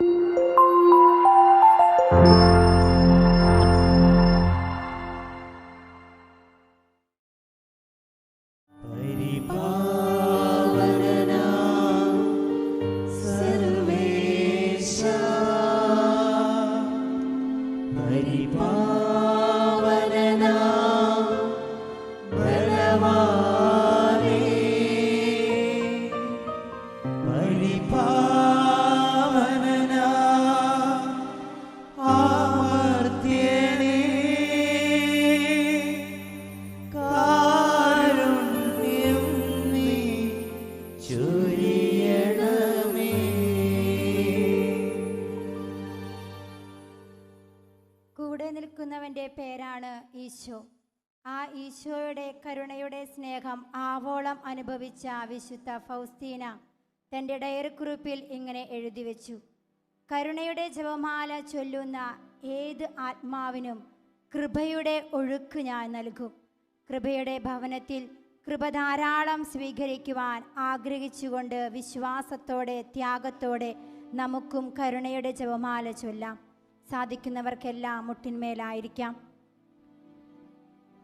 കൂടെ ഈശോ ആ ഈശോയുടെ കരുണയുടെ സ്നേഹം ആവോളം അനുഭവിച്ച വിശുദ്ധ ഫൗസ്തീന തന്റെ ഡയറിക്കുറിപ്പിൽ ഇങ്ങനെ എഴുതി വെച്ചു കരുണയുടെ ജപമാല ചൊല്ലുന്ന ഏത് ആത്മാവിനും കൃപയുടെ ഒഴുക്ക് ഞാൻ നൽകും. കൃപയുടെ ഭവനത്തിൽ കൃപ ധാരാളം സ്വീകരിക്കുവാൻ ആഗ്രഹിച്ചുകൊണ്ട് വിശ്വാസത്തോടെ ത്യാഗത്തോടെ നമുക്കും കരുണയുടെ ജപമാല ചൊല്ലാം. സാധിക്കുന്നവർക്കെല്ലാം മുട്ടിന്മേലായിരിക്കാം.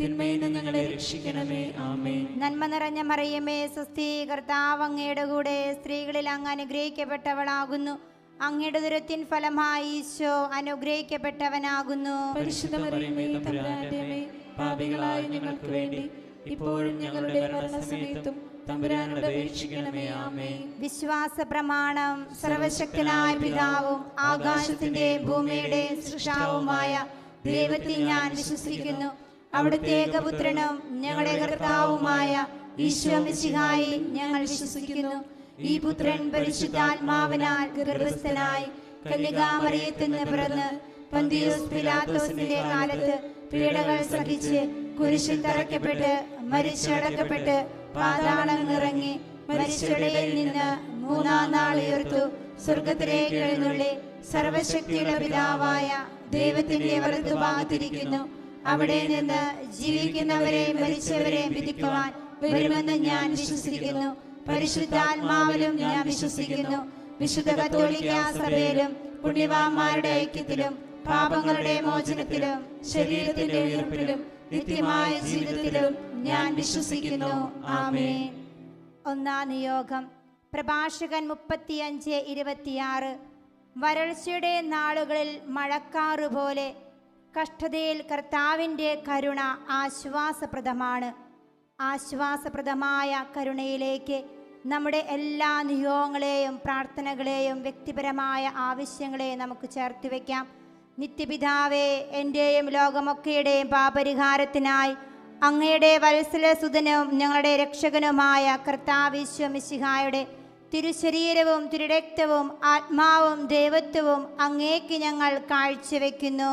തിന്മയിൽ ഞങ്ങളെ രക്ഷിക്കണമേ. ആമേ നന്മ നിറഞ്ഞ മറിയമേ സ്വസ്തി കർത്താവ് അങ്ങയുടെ കൂടെ സ്ത്രീകളിൽ അങ്ങ് അനുഗ്രഹിക്കപ്പെട്ടവളാകുന്നു. അങ്ങയുടെ ദുരത്തിൻ ഫലമായി ഈശോ അനുഗ്രഹിക്കപ്പെട്ടവനാകുന്നു. പരിശുദ്ധ മറിയമേ പാപികളായ ഞങ്ങൾക്ക് വേണ്ടി ഇപ്പോഴും ഞങ്ങളുടെ മരണസമയത്തും വിശ്വാസ പ്രമാണം സർവശക്തനായ പിതാവും ആകാശത്തിന്റെ ഭൂമിയുടെ സൃഷ്ടാവുമായ ദൈവത്തിൽ ഞാൻ വിശ്വസിക്കുന്നു. അവിടുത്തെ ഏകപുത്രനും ഞങ്ങളുടെ കർത്താവുമായ ഈശോ ഞങ്ങൾ വിശ്വസിക്കുന്നു. ഈ പുത്രൻ പരിശുദ്ധാത്മാവിനാൽ ഗർഭസ്ഥനായി കന്യകാമറിയത്തിൽ നിന്ന് പിറന്ന് പന്തിയോസ് പിലാത്തോസിന്റെ കാലത്ത് പീഡകൾ സഹിച്ച് കുരിശിൽ തറയ്ക്കപ്പെട്ട് മരിച്ചടക്കപ്പെട്ട് പാതാളം ഇറങ്ങി മരിച്ചടയിൽ നിന്ന് മൂന്നാം നാൾ ഉയർത്തു സ്വർഗത്തിലേക്ക് എഴുന്നള്ളി സർവശക്തിയുടെ പിതാവായ ദൈവത്തിന്റെ വലത്തുഭാഗത്തിരിക്കുന്നു അവിടെ നിന്ന് ജീവിക്കുന്നവരെയും മരിച്ചവരെയും വിധിക്കുവാൻ വരുമെന്ന് ഞാൻ വിശ്വസിക്കുന്നു. പരിശുദ്ധാത്മാവിലും ഞാൻ വിശ്വസിക്കുന്നു. വിശുദ്ധ കത്തോലിക്ക സഭയിലും പുണ്യവാന്മാരുടെ ഐക്യത്തിലും പാപങ്ങളുടെ മോചനത്തിലും ശരീരത്തിന്റെ ഉയർപ്പിലും നിത്യമായ ജീവിതത്തിലും ഞാൻ വിശ്വസിക്കുന്നു. ആമേ ഒന്നാം നിയോഗം. പ്രഭാഷകൻ മുപ്പത്തിയഞ്ച് ഇരുപത്തിയാറ്. വരൾച്ചയുടെ നാളുകളിൽ മഴക്കാറുപോലെ കഷ്ടതയിൽ കർത്താവിന്റെ കരുണ ആശ്വാസപ്രദമാണ്. ആശ്വാസപ്രദമായ കരുണയിലേക്ക് നമ്മുടെ എല്ലാ നിയോഗങ്ങളെയും പ്രാർത്ഥനകളെയും വ്യക്തിപരമായ ആവശ്യങ്ങളെയും നമുക്ക് ചേർത്ത് വയ്ക്കാം നിത്യപിതാവേ എന്റെയും ലോകമൊക്കെയുടെയും പാപരിഹാരത്തിനായി അങ്ങയുടെ വത്സലസുതനും ഞങ്ങളുടെ രക്ഷകനുമായ കർത്താവിശ്വമിശിഹായുടെ തിരുശരീരവും തിരുരക്തവും ആത്മാവും ദൈവത്വവും അങ്ങേക്ക് ഞങ്ങൾ കാഴ്ചവെക്കുന്നു.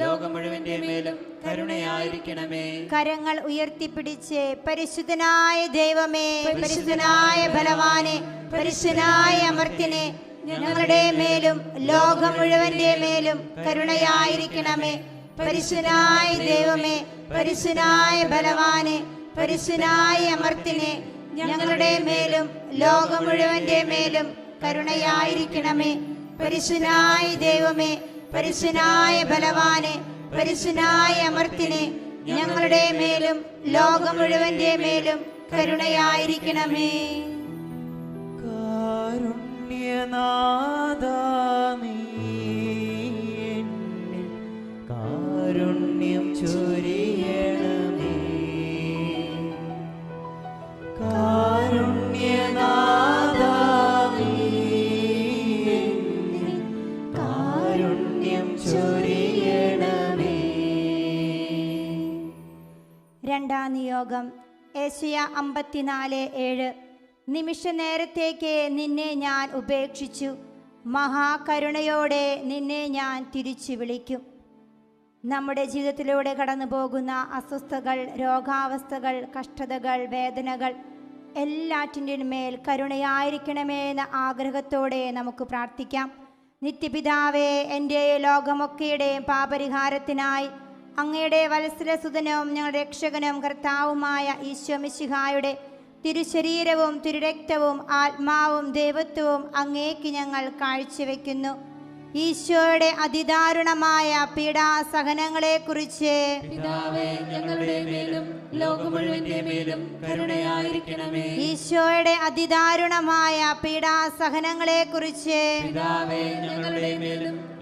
ലോകം മുഴുവന്റെ മേലും കരുണയായിരിക്കണമേ. കരങ്ങൾ ഉയർത്തിപ്പിടിച്ച് പരിശുദ്ധനായ ദൈവമേ പരിശുദ്ധനായ ബലവാനെ പരിശുദ്ധനായ അമർത്തിനെ ഞങ്ങളുടെ മേലും ലോകം മുഴുവന്റെ മേലും കരുണയായിരിക്കണമേ. പരിശുദ്ധനായ ദൈവമേ പരിശുദ്ധനായ ബലവാനെ പരിശുദ്ധനായ അമർത്തിനെ ഞങ്ങളുടെ മേലും ലോകം മുഴുവന്റെ മേലും കരുണയായിരിക്കണമേ. പരിശുദ്ധനായ ദൈവമേ പരിശുദ്ധനായ ബലവാനെ പരിശുനായ അമർത്തിനെ ഞങ്ങളുടെ മേലും ലോകം മുഴുവന്റെ മേലും കരുണയായിരിക്കണമേ. കാരുണ്യനാഥാ നീ ഏഷ്യ അമ്പത്തിനാല് ഏഴ്. നിമിഷ നേരത്തേക്ക് നിന്നെ ഞാൻ ഉപേക്ഷിച്ചു. മഹാകരുണയോടെ നിന്നെ ഞാൻ തിരിച്ചു വിളിക്കും. നമ്മുടെ ജീവിതത്തിലൂടെ കടന്നു പോകുന്ന അസ്വസ്ഥകൾ രോഗാവസ്ഥകൾ കഷ്ടതകൾ വേദനകൾ എല്ലാറ്റിന്റെയും മേൽ കരുണയായിരിക്കണമേ എന്ന ആഗ്രഹത്തോടെ നമുക്ക് പ്രാർത്ഥിക്കാം. നിത്യപിതാവേ എന്റെ ലോകമൊക്കെയുടെയും പാപരിഹാരത്തിനായി അങ്ങയുടെ വത്സരസുതനവും ഞങ്ങളുടെ രക്ഷകനും കർത്താവുമായ ഈശോ മിശിഹായുടെ തിരുശരീരവും തിരുരക്തവും ആത്മാവും ദൈവത്വവും അങ്ങേക്ക് ഞങ്ങൾ കാഴ്ചവെക്കുന്നു. ഈശോയുടെ അതിദാരുണമായ മേലും കരുണയായിരിക്കണമേ. ഈശോയുടെ അതിദാരുണമായ ഞങ്ങളുടെ മേലും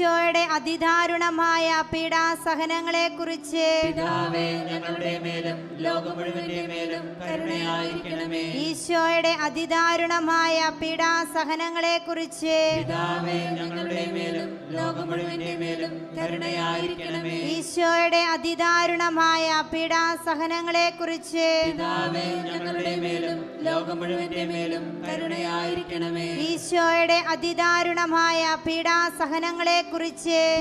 ഈശോയുടെ അതിദാരുണമായ പീഡാസഹനങ്ങളെ കുറിച്ച് ഈശോയുടെ അതിദാരുണമായ പീഡാസഹനങ്ങളെ കുറിച്ച് ഈശോയുടെ അതിദാരുണമായ പീഡാസഹനങ്ങളെ കുറിച്ച് ഈശോയുടെ അതിദാരുണമായ പീഡാസഹനങ്ങളെക്കുറിച്ച്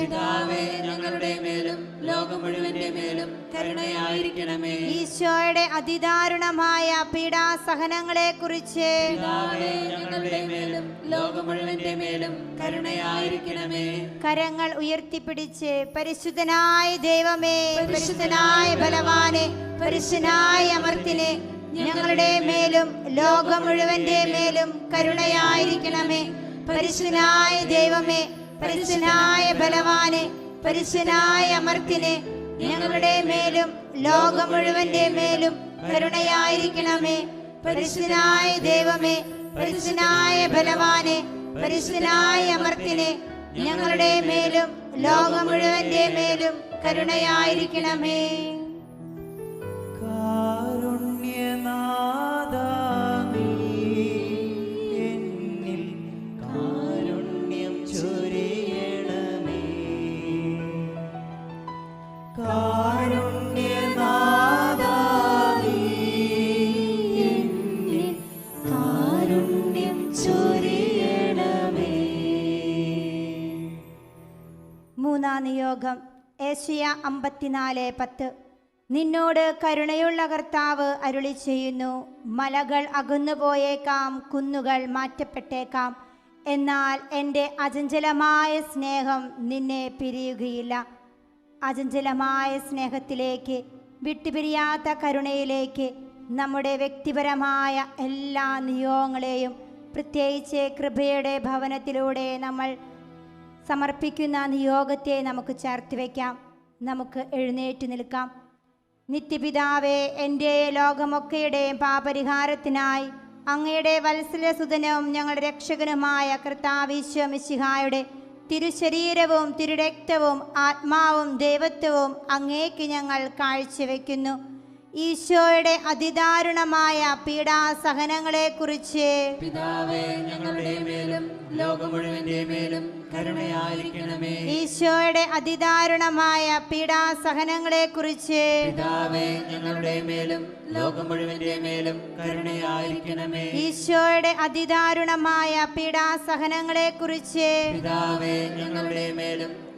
പിതാവേ ഞങ്ങളുടെ മേലും ലോകം മുഴുവന്റെ മേലും കരുണയായിരിക്കണമേ. ഈശോയുടെ അതിദാരുണമായ പീഡാസഹനങ്ങളെ കുറിച്ച് ഞങ്ങളുടെ മേലും ലോകം മുഴുവന്റെ മേലും കരുണയായിരിക്കണമേ. കരങ്ങൾ ഉയർത്തിപ്പിടിച്ച് പരിശുദ്ധനായ ദൈവമേ പരിശുദ്ധനായ ബലവാനെ പരിശുദ്ധനായ അമർത്തിനെ ഞങ്ങളുടെ മേലും ലോകം മുഴുവന്റെ മേലും കരുണയായിരിക്കണമേ. പരിശുദ്ധനായ ദൈവമേ പരിശുദ്ധനായ ബലവാനെ പരിശുനായ അമർത്തിനെ ഞങ്ങളുടെ മേലും ലോകം മുഴുവന്റെ മേലും കരുണയായിരിക്കണമേ. പരിശുനായ ദൈവമേ പരിശുനായ ബലവാനെ പരിശുനായ അമർത്തിനെ ഞങ്ങളുടെ മേലും ലോകം മുഴുവന്റെ മേലും കരുണയായിരിക്കണമേ. നിയോഗം ഏഷ്യ അമ്പത്തിനാല് പത്ത്. നിന്നോട് കരുണയുള്ള കർത്താവ് അരുളി ചെയ്യുന്നു. മലകൾ അകന്നു പോയേക്കാം കുന്നുകൾ മാറ്റപ്പെട്ടേക്കാം. എന്നാൽ എന്റെ അചഞ്ചലമായ സ്നേഹം നിന്നെ പിരിയുകയില്ല. അചഞ്ചലമായ സ്നേഹത്തിലേക്ക് വിട്ടുപിരിയാത്ത കരുണയിലേക്ക് നമ്മുടെ വ്യക്തിപരമായ എല്ലാ നിയോഗങ്ങളെയും പ്രത്യേകിച്ച് കൃപയുടെ ഭവനത്തിലൂടെ നമ്മൾ സമർപ്പിക്കുന്ന നിയോഗത്തെ നമുക്ക് ചേർത്ത് വയ്ക്കാം നമുക്ക് എഴുന്നേറ്റ് നിൽക്കാം. നിത്യപിതാവേ എന്റെ ലോകമൊക്കെയുടെയും പാപരിഹാരത്തിനായി അങ്ങയുടെ വത്സലസുതനും ഞങ്ങളുടെ രക്ഷകനുമായ കർത്താവിശ്വമിശിഹായുടെ തിരുശരീരവും തിരുരക്തവും ആത്മാവും ദൈവത്വവും അങ്ങേക്ക് ഞങ്ങൾ കാഴ്ചവെക്കുന്നു. ഈശോയുടെ അതിദാരുണമായ പീഡാസഹനങ്ങളെക്കുറിച്ച് പിതാവേ ഞങ്ങളുടെ മേലും ലോകം മുഴുവന്റെ മേലും കരുണയായിരിക്കണമേ. ഈശോയുടെ അതിദാരുണമായ പീഡാസഹനങ്ങളെക്കുറിച്ച് പിതാവേ ഞങ്ങളുടെ മേലും ലോകം മുഴുവന്റെ മേലും കരുണയായിരിക്കണമേ. ഈശോയുടെ അതിദാരുണമായ പീഡാസഹനങ്ങളെക്കുറിച്ച് പിതാവേ ഞങ്ങളുടെ മേലും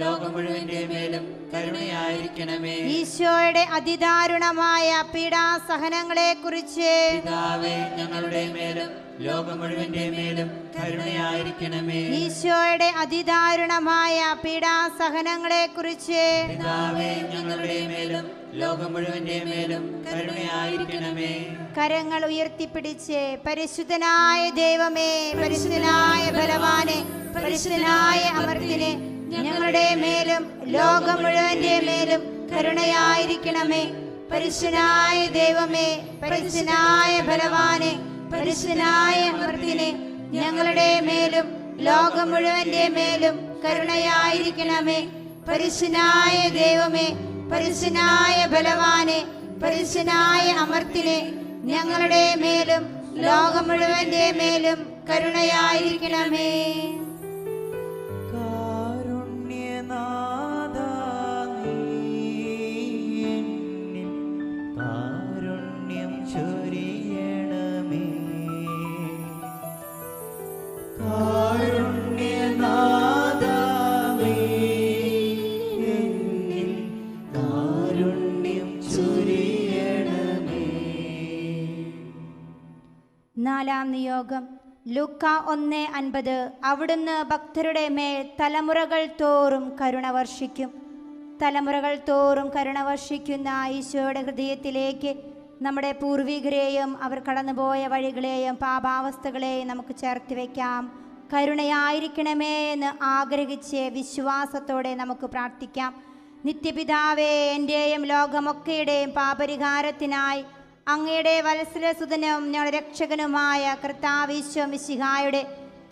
ലോകം മുഴുവന്റെ മേലും കരുണയായിരിക്കണമേ. ഈശോയുടെ അതിദാരുണമായ പീഡാസഹനങ്ങളെക്കുറിച്ച് പിതാവേ ഞങ്ങളുടെ മേലും ലോകം മുഴുവന്റെ മേലും കരുണയായിരിക്കണമേ. ഈശോയുടെ അതിദാരുണമായ പീഡാസഹനങ്ങളെക്കുറിച്ച് പിതാവേ ഞങ്ങളുടെ മേലും ലോകം മുഴുവന്റെ മേലും കരുണയായിരിക്കണമേ. കരങ്ങൾ ഉയർത്തിപ്പിടിച്ച് പരിശുദ്ധനായ ദൈവമേ പരിശുദ്ധനായ ബലവാനെ പരിശുദ്ധനായ അമർത്തിനെ ഞങ്ങളുടെ മേലും ലോകം മുഴുവന്റെ മേലും കരുണയായിരിക്കണമേ. പരിശുനായ ദൈവമേ പരിശുനായ ബലവാനെ പരിശുനായ അമർത്തിനെ ഞങ്ങളുടെ മേലും ലോകം മുഴുവന്റെ മേലും കരുണയായിരിക്കണമേ. പരിശുനായ ദൈവമേ പരിശുനായ ബലവാനെ പരിശുനായ അമർത്തിനെ ഞങ്ങളുടെ മേലും ലോകം മുഴുവന്റെ മേലും കരുണയായിരിക്കണമേ. നിയോഗം ലൂക്ക ഒന്ന് അൻപത്. അവിടുന്ന് ഭക്തരുടെ മേൽ തലമുറകൾ തോറും കരുണ വർഷിക്കും. തലമുറകൾ തോറും കരുണ വർഷിക്കുന്ന ഈശോയുടെ ഹൃദയത്തിലേക്ക് നമ്മുടെ പൂർവികരെയും അവർ കടന്നുപോയ വഴികളെയും പാപാവസ്ഥകളെയും നമുക്ക് ചേർത്ത് വയ്ക്കാം കരുണയായിരിക്കണമേ എന്ന് ആഗ്രഹിച്ച് വിശ്വാസത്തോടെ നമുക്ക് പ്രാർത്ഥിക്കാം. നിത്യപിതാവേ എന്റെയും ലോകമൊക്കെയുടെയും പാപരിഹാരത്തിനായി അങ്ങയുടെ വത്സലസുതനും ഞങ്ങളുടെ രക്ഷകനുമായ കർത്താവിശ്വമിശിഹായുടെ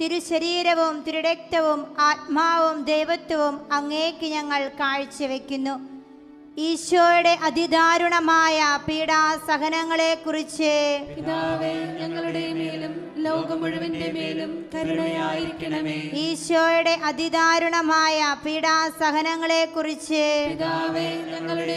തിരുശരീരവും തിരുരക്തവും ആത്മാവും ദൈവത്വവും അങ്ങേക്ക് ഞങ്ങൾ കാഴ്ചവെക്കുന്നു. ഈശോയുടെ അതിദാരുണമായ പീഡാസഹനങ്ങളെക്കുറിച്ച് പിതാവേ ഞങ്ങളുടെ മേലും ലോകം മുഴുവന്റെ മേലും കരുണയായിരിക്കണമേ. ഈശോയുടെ അതിദാരുണമായ പീഡാസഹനങ്ങളെക്കുറിച്ച് പിതാവേ ഞങ്ങളുടെ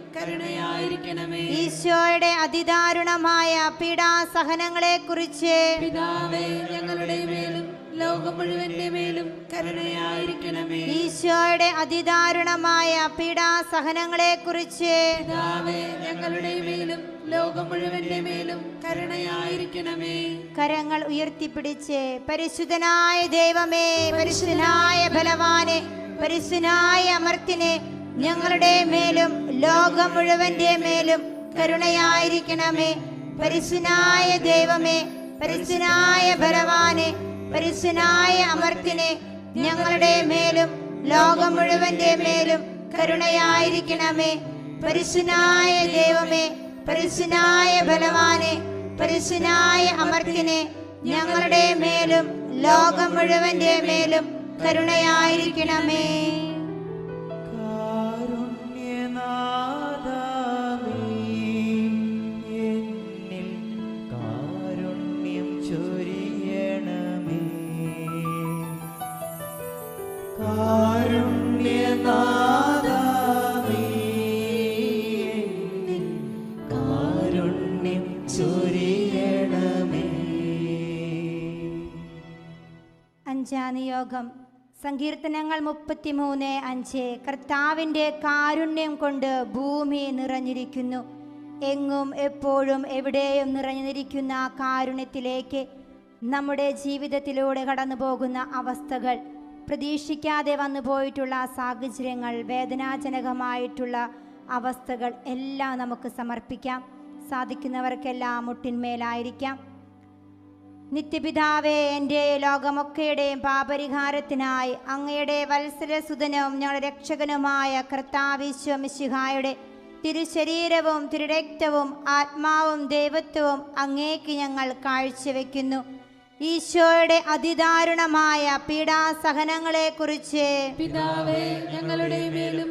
കരുണയായിരിക്കണമേ. ഈശോയുടെ അതിദാരുണമായ പീഡാസഹനങ്ങളെക്കുറിച്ച് പിതാവേ ഞങ്ങളുടെ മേലും ലോകം മുഴുവന്റെ മേലും കരുണയായിരിക്കണമേ. ഈശോയുടെ അതിദാരുണമായ പീഡാസഹനങ്ങളെക്കുറിച്ച് പിതാവേ ഞങ്ങളുടെ മേലും ലോകം മുഴുവന്റെ മേലും കരുണയായിരിക്കണമേ. കരങ്ങൾ ഉയർത്തിപ്പിടിച്ച് പരിശുദ്ധനായ ദൈവമേ പരിശുദ്ധനായ ബലവാനെ പരിശുദ്ധനായ അമർത്തിനെ ഞങ്ങളുടെ മേലും ലോകം മുഴുവന്റെ മേലും കരുണയായിരിക്കണമേ. പരിശുനായ ദൈവമേ പരിശുനായ ബലവാനെ പരിശുനായ അമർത്തിനെ ഞങ്ങളുടെ മേലും ലോകം മുഴുവന്റെ മേലും കരുണയായിരിക്കണമേ. പരിശുനായ ദൈവമേ പരിശുനായ ബലവാനെ പരിശുനായ അമർത്തിനെ ഞങ്ങളുടെ മേലും ലോകം മുഴുവന്റെ മേലും കരുണയായിരിക്കണമേ. നിയോഗം സങ്കീർത്തനങ്ങൾ മുപ്പത്തിമൂന്ന് അഞ്ച്. കർത്താവിന്റെ കാരുണ്യം കൊണ്ട് ഭൂമി നിറഞ്ഞിരിക്കുന്നു. എങ്ങും എപ്പോഴും എവിടെയും നിറഞ്ഞിരിക്കുന്ന കാരുണ്യത്തിലേക്ക് നമ്മുടെ ജീവിതത്തിലൂടെ കടന്നു പോകുന്ന അവസ്ഥകൾ പ്രതീക്ഷിക്കാതെ വന്നു പോയിട്ടുള്ള സാഹചര്യങ്ങൾ വേദനാജനകമായിട്ടുള്ള അവസ്ഥകൾ എല്ലാം നമുക്ക് സമർപ്പിക്കാം. സാധിക്കുന്നവർക്കെല്ലാം മുട്ടിന്മേലായിരിക്കാം. നിത്യപിതാവേ എന്റെ ലോകമൊക്കെയുടെയും പാപരിഹാരത്തിനായി അങ്ങയുടെ വത്സരസുതനും ഞങ്ങളുടെ രക്ഷകനുമായ കർത്താവിശ്വമിശിഹായുടെ തിരുശരീരവും തിരുരക്തവും ആത്മാവും ദൈവത്വവും അങ്ങേക്ക് ഞങ്ങൾ കാഴ്ചവെക്കുന്നു. ഈശോയുടെ അതിദാരുണമായ പീഡാസഹനങ്ങളെക്കുറിച്ച് പിതാവേ ഞങ്ങളുടെ മേലും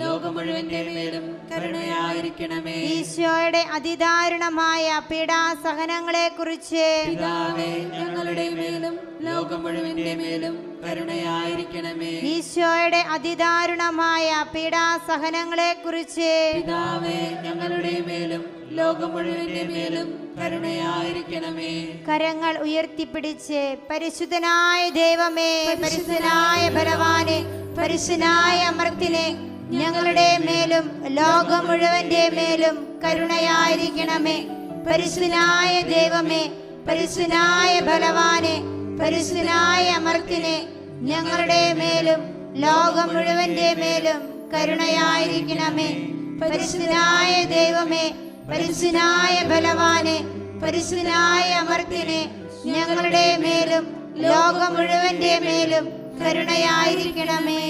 ലോകം മുഴുവന്റെ മേലും കരുണയായിരിക്കണമേ. ഈശോയുടെ അതിദാരുണമായ പീഡാസഹനങ്ങളെക്കുറിച്ച് പിതാവേ ഞങ്ങളുടെ മേലും ലോകം മുഴുവന്റെ മേലും കരുണയായിരിക്കണമേ. ഈശോയുടെ അതിദാരുണമായ പീഡാസഹനങ്ങളെക്കുറിച്ച് പിതാവേ ഞങ്ങളുടെ മേലും ലോകം മുഴുവന്റെ മേലും കരുണയായിരിക്കണമേ. കരങ്ങൾ ഉയർത്തിപ്പിടിച്ച് പരിശുദ്ധനായ ദൈവമേ പരിശുദ്ധനായ ബലവാനെ പരിശുദ്ധനായ അമർത്തിനെ ഞങ്ങളുടെ മേലും ലോകം മുഴുവന്റെ മേലും കരുണയായിരിക്കണമേ. പരിശുനായ ദൈവമേ പരിശുനായ ബലവാനെ പരിശുനായ അമർത്തിനെ ഞങ്ങളുടെ മേലും ലോകം മുഴുവന്റെ മേലും കരുണയായിരിക്കണമേ. പരിശുനായ ദൈവമേ പരിശുനായ ബലവാനെ പരിശുനായ അമർത്തിനെ ഞങ്ങളുടെ മേലും ലോകം മുഴുവന്റെ മേലും കരുണയായിരിക്കണമേ.